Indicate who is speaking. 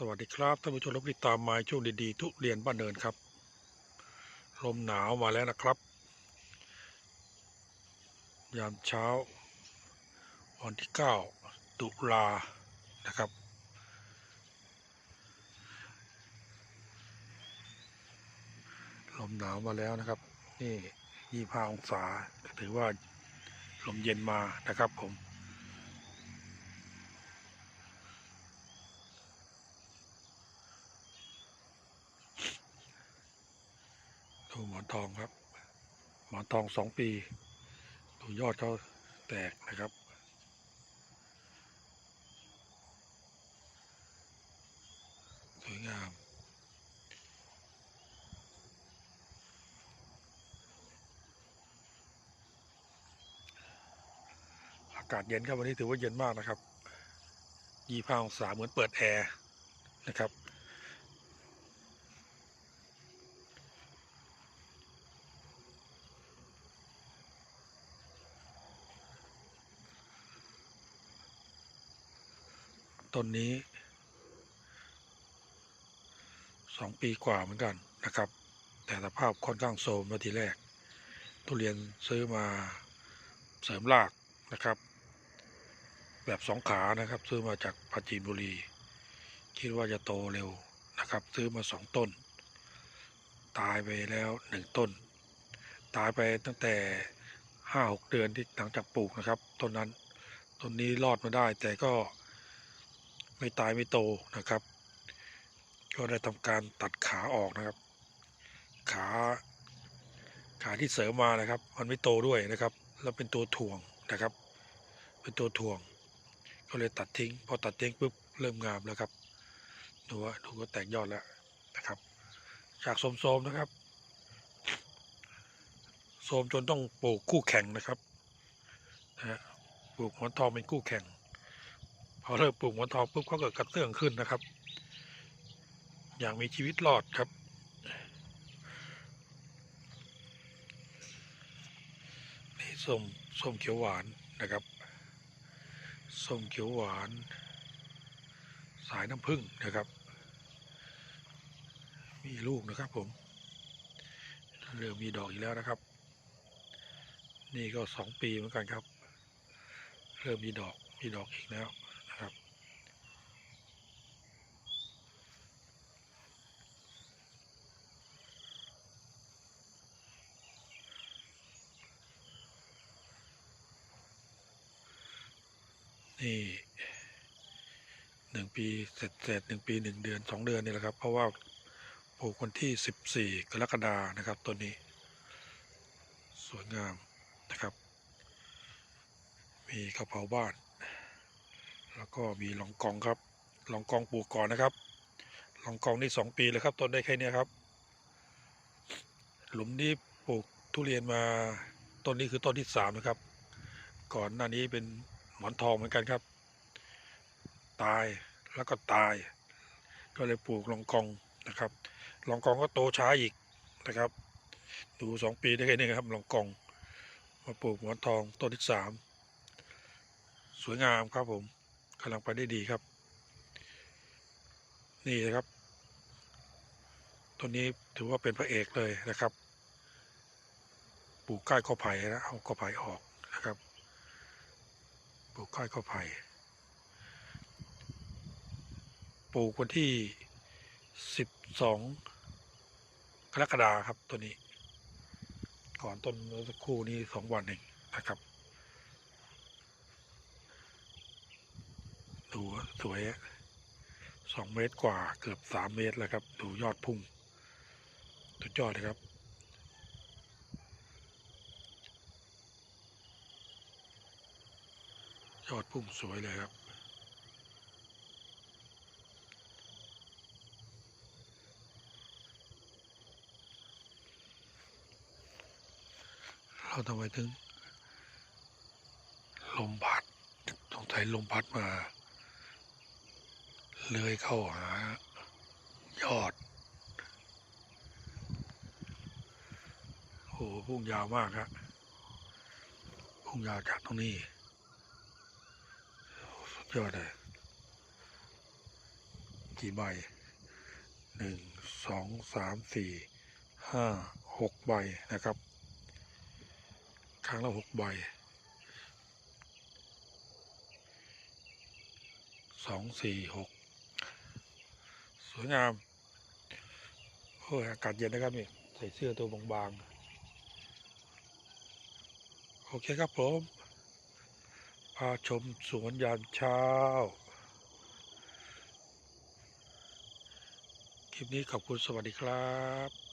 Speaker 1: สวัสดีครับท่านผู้ชมรับติดตามมาช่วงดีๆทุเรียนบ้านเนินครับ ลมหนาวมาแล้วนะครับ ยามเช้า วันที่ 9 ตุลานะครับ ลมหนาวมาแล้วนะครับ นี่ 25 องศาถือว่าลมเย็นมานะครับผม ดูหม อนทองครับ หมอนทองสองปีดูยอดเขาแตกนะครับ สวยงามอากาศเย็นครับวันนี้ถือว่าเย็นมากนะครับ ยี่ห้าองศาเหมือนเปิดแอร์นะครับ ต้นนี้สองปีกว่าเหมือนกันนะครับ แต่สภาพค่อนข้างโทรมมาทีแรก ทุเรียนซื้อมาเสริมรากนะครับ แบบสองขานะครับ ซื้อมาจากปราจีนบุรี คิดว่าจะโตเร็วนะครับ ซื้อมาสองต้น ตายไปแล้วหนึ่งต้น ตายไปตั้งแต่ห้าหกเดือนที่หลังจากปลูกนะครับต้นนั้นต้นนี้รอดมาได้แต่ก็ ไม่ตายไม่โตนะครับ ก็ได้ทำการตัดขาออกนะครับ ขาขาที่เสริมมานะครับ มันไม่โตด้วยนะครับ แล้วเป็นตัวถ่วงนะครับ เป็นตัวถ่วง ก็เลยตัดทิ้ง พอตัดทิ้งปุ๊บเริ่มงามแล้วครับดูว่าดูก็แตกยอดแล้วนะครับจากโสมๆนะครับโสมจนต้องปลูกคู่แข่งนะครับนะฮะปลูกหมอนทองเป็นคู่แข่ง พอเริ่มปลูกหมอนทองปุ๊บเขาเกิดกระเตื้องขึ้นนะครับ อย่างมีชีวิตรอดครับ นี่ส้มส้มเขียวหวานนะครับส้มเขียวหวาน สายน้ำผึ้งนะครับ มีลูกนะครับผม เริ่มมีดอกอีกแล้วนะครับ นี่ก็สองปีเหมือนกันครับ เริ่มมีดอกมีดอกอีกแล้ว นี่หนึ่งปีเสร็จเสร็จหนึ่งปีหนึ่งเดือนสองเดือนนี่แหละครับ เพราะว่าปลูกวันที่สิบสี่กรกฎานะครับต้นนี้ สวยงามนะครับ มีกระเพราบ้าน แล้วก็มีหลองกองครับหลองกองปลูกก่อนนะครับหลองกองนี่สองปีแล้วครับต้นได้แค่นี้ครับ หลุมนี้ปลูกทุเรียนมาต้นนี้คือต้นที่สามนะครับ ก่อนหน้านี้เป็น หมอนทองเหมือนกันครับ ตายแล้วก็ตาย ก็เลยปลูกลองกองนะครับลองกองก็โตช้าอีกนะครับ ดูสองปีได้แค่นี้ครับลองกองมาปลูกหมอนทองต้นที่สามสวยงามครับผมกำลังไปได้ดีครับ นี่นะครับต้นนี้ถือว่าเป็นพระเอกเลยนะครับ ปลูกใกล้ข้อไผ่นะเอาข้อไผ่ออก ปลูกใกล้ข้อไผ่ปลูกวันที่สิบสองกรกฎาครับตัวนี้ ก่อนต้นเมื่อสักครู่นี้สองวันเองนะครับดูสวยสองเมตรกว่าเกือบสามเมตรแล้วครับ ดูยอดพุ่งสุดยอดเลยครับ ยอดพุ่งสวยเลยครับ เราทำไมถึง ลมพัดต้องใช้ลมพัดมา เลื้อยเข้าหา ยอด โอ้โหพุ่งยาวมากครับพุ่งยาวจากตรงนี้ ยอดเลยกี่ใบหนึ่งสองสามสี่ห้าหกใบนะครับครั้งละหกใบสองสี่หกสวยงามโอ้ยอากาศเย็นนะครับนี่ใส่เสื้อตัวบางๆ โอเคครับผม พาชมสวนยามเช้า คลิปนี้ขอบคุณสวัสดีครับ